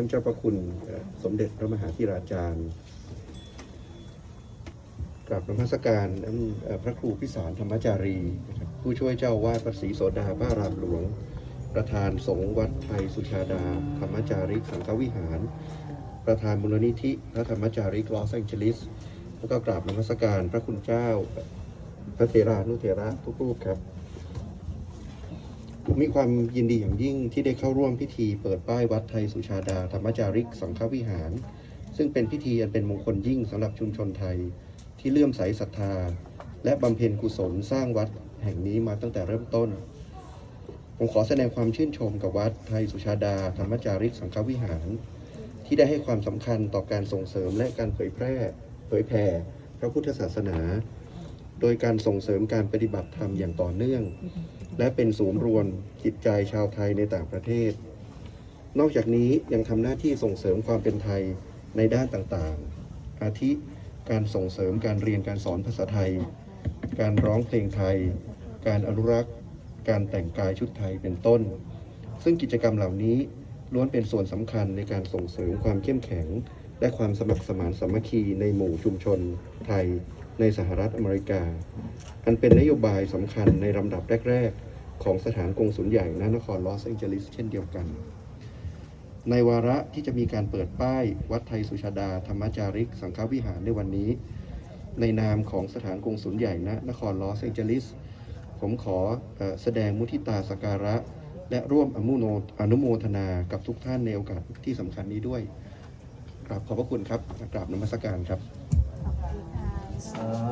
ท่านเจ้าพระคุณสมเด็จพระมหาธิราจารย์กราบนมัสการท่านพระครูพิสารธรรมจารี ผู้ช่วยเจ้าวาดวัดศรีโสดาพระอารามหลวง ประธานสงฆ์วัดไทยสุชาดา ธรรมจาริกสังฆวิหาร ประธานมูลนิธิพระธรรมจาริกลอสแองเจลิส แล้วก็กราบนมัสการพระคุณเจ้า พระเถรานุเถระทุกรูปครับ ผมมีความยินดีอย่างยิ่งที่ได้เข้าร่วมพิธีเปิดป้ายวัดไทยสุชาดาธรรมจาริกสังฆวิหาร ซึ่งเป็นพิธีอันเป็นมงคลยิ่งสำหรับชุมชนไทย ที่เลื่อมใสศรัทธา และบำเพ็ญกุศลสร้างวัดแห่งนี้มาตั้งแต่เริ่มต้น ผมขอแสดงความชื่นชมกับวัดไทยสุชาดาธรรมจาริกสังฆวิหาร ที่ได้ให้ความสำคัญต่อการส่งเสริมและการเผยแพร่ เผยแผ่พระพุทธศาสนา โดยการส่งเสริมการปฏิบัติธรรมอย่างต่อเนื่อง และเป็นศูนย์รวมจิตใจชาวไทยในต่างประเทศ นอกจากนี้ยังทำหน้าที่ส่งเสริมความเป็นไทยในด้านต่างๆ อาทิการส่งเสริมการเรียนการสอนภาษาไทย การร้องเพลงไทย การอนุรักษ์ การแต่งกายชุดไทยเป็นต้น ซึ่งกิจกรรมเหล่านี้ล้วนเป็นส่วนสำคัญในการส่งเสริมความเข้มแข็ง และความสมัครสมานสามัคคีในหมู่ชุมชนไทยในสหรัฐอเมริกา อันเป็นนโยบายสำคัญในลำดับแรก ๆ ของสถานกงสุลใหญ่ณนครลอสแองเจลิสเช่นเดียวกัน ในวาระที่จะมีการเปิดป้ายวัดไทยสุชาดาธรรมจาริก สังฆวิหารในวันนี้ ในนามของสถานกงสุลใหญ่ณนครลอสแองเจลิส ผมขอออแสดงมุทิตาสการะ และร่วมอนุโมอนุโมทนากับทุกท่านในโอกาสที่สำคัญนี้ด้วยกราบขอบพระคุณครับกราบนมัสการครับ สา